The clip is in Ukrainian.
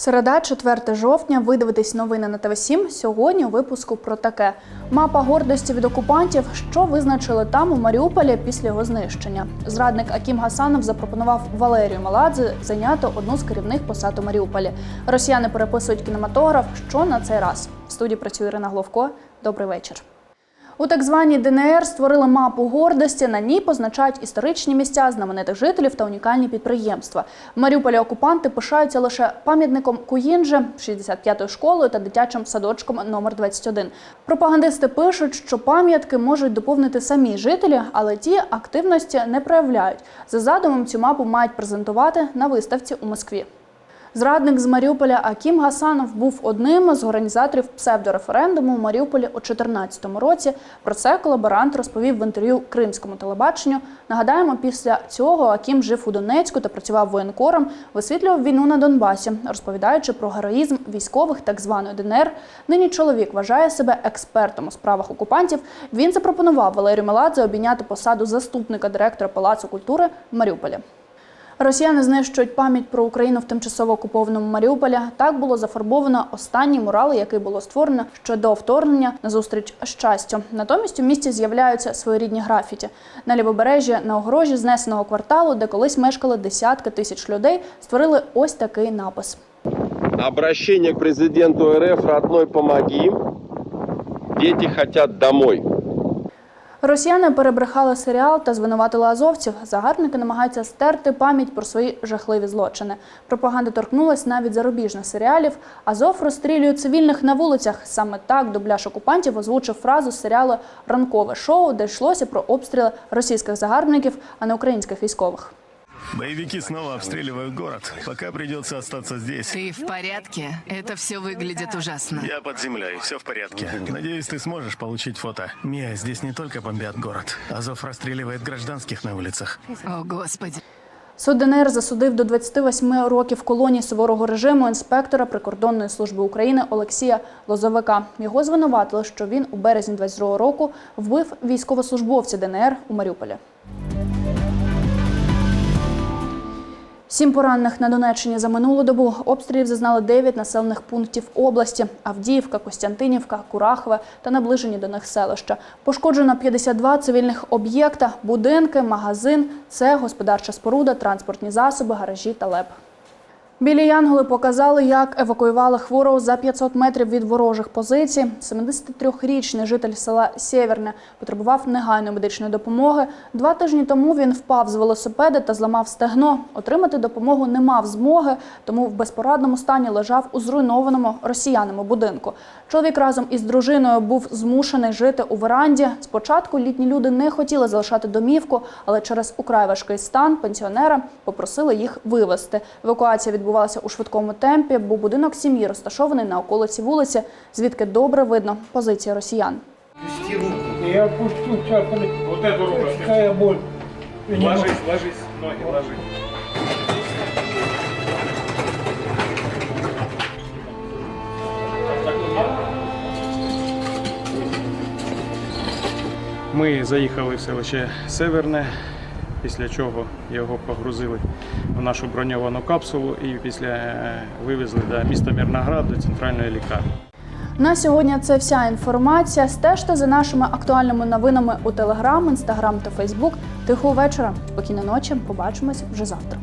Середа, 4 жовтня. Ви дивитесь новини на ТВ7. Сьогодні у випуску про таке: мапа гордості від окупантів, що визначили там у Маріуполі після його знищення. Зрадник Акім Гасанов запропонував Валерію Маладзе зайняти одну з керівних посад у Маріуполі. Росіяни переписують кінематограф. Що на цей раз? В студії працює Ірина Гловко. Добрий вечір. У так званій ДНР створили мапу гордості. На ній позначають історичні місця знаменитих жителів та унікальні підприємства. В Маріуполі окупанти пишаються лише пам'ятником Куїнже, 65-ю школою та дитячим садочком номер 21. Пропагандисти пишуть, що пам'ятки можуть доповнити самі жителі, але ті активності не проявляють. За задумом цю мапу мають презентувати на виставці у Москві. Зрадник з Маріуполя Акім Гасанов був одним з організаторів псевдореферендуму у Маріуполі у 2014 році. Про це колаборант розповів в інтерв'ю кримському телебаченню. Нагадаємо, після цього Акім жив у Донецьку та працював воєнкором, висвітлював війну на Донбасі, розповідаючи про героїзм військових так званої ДНР. Нині чоловік вважає себе експертом у справах окупантів. Він запропонував Валерію Меладзе обійняти посаду заступника директора Палацу культури в Маріуполі. Росіяни знищують пам'ять про Україну в тимчасово окупованому Маріуполі. Так було зафарбовано останній мурал, який було створено ще до вторгнення на зустріч щастю. Натомість у місті з'являються своєрідні графіті. На лівобережжі на огорожі знесеного кварталу, де колись мешкали десятки тисяч людей, створили ось такий напис. Обращение к президенту РФ «Родной, помоги». Дети хотят домой. Росіяни перебрехали серіал та звинуватили азовців. Загарбники намагаються стерти пам'ять про свої жахливі злочини. Пропаганда торкнулась навіть зарубіжних серіалів. Азов розстрілює цивільних на вулицях. Саме так дубляж окупантів озвучив фразу з серіалу Ранкове шоу, де йшлося про обстріли російських загарбників, а не українських військових. Боевики снова обстреливают город. Пока придется остаться здесь. Ты в порядке? Это все выглядит ужасно. Я под землей, все в порядке. Надеюсь, ты сможешь получить фото. Мия, здесь не только бомбят город. Азов расстреливает гражданских на улицах. О, Господи. Суд ДНР засудив до 28 років колонії суворого режиму інспектора прикордонної служби України Олексія Лозовика. Його звинуватили, що він у березні 22 року вбив військовослужбовця ДНР у Маріуполі. Сім поранених на Донеччині за минулу добу обстрілів зазнали 9 населених пунктів області: Авдіївка, Костянтинівка, Курахове та наближені до них селища. Пошкоджено 52 цивільних об'єкта, будинки, магазин, це господарча споруда, транспортні засоби, гаражі та леп. Білі Янголи показали, як евакуювали хворого за 500 метрів від ворожих позицій. 73-річний житель села Сєвєрне потребував негайної медичної допомоги. Два тижні тому він впав з велосипеда та зламав стегно. Отримати допомогу не мав змоги, тому в безпорадному стані лежав у зруйнованому росіянами будинку. Чоловік разом із дружиною був змушений жити у веранді. Спочатку літні люди не хотіли залишати домівку, але через украй важкий стан пенсіонера попросили їх вивезти. Евакуація відбувалася у швидкому темпі, бо будинок сім'ї розташований на околиці вулиці, звідки добре видно позиції росіян. Я сейчас. Вот эту руку. Какая боль. Ложись, ложись, ноги ложись. Ми заїхали в селище Северне, після чого його погрузили в нашу броньовану капсулу і після е, вивезли до міста Мірноград, до центральної лікарні. На сьогодні це вся інформація. Стежте за нашими актуальними новинами у Телеграм, Інстаграм та Фейсбук. Тихого вечора, спокійної ночі. Побачимось вже завтра.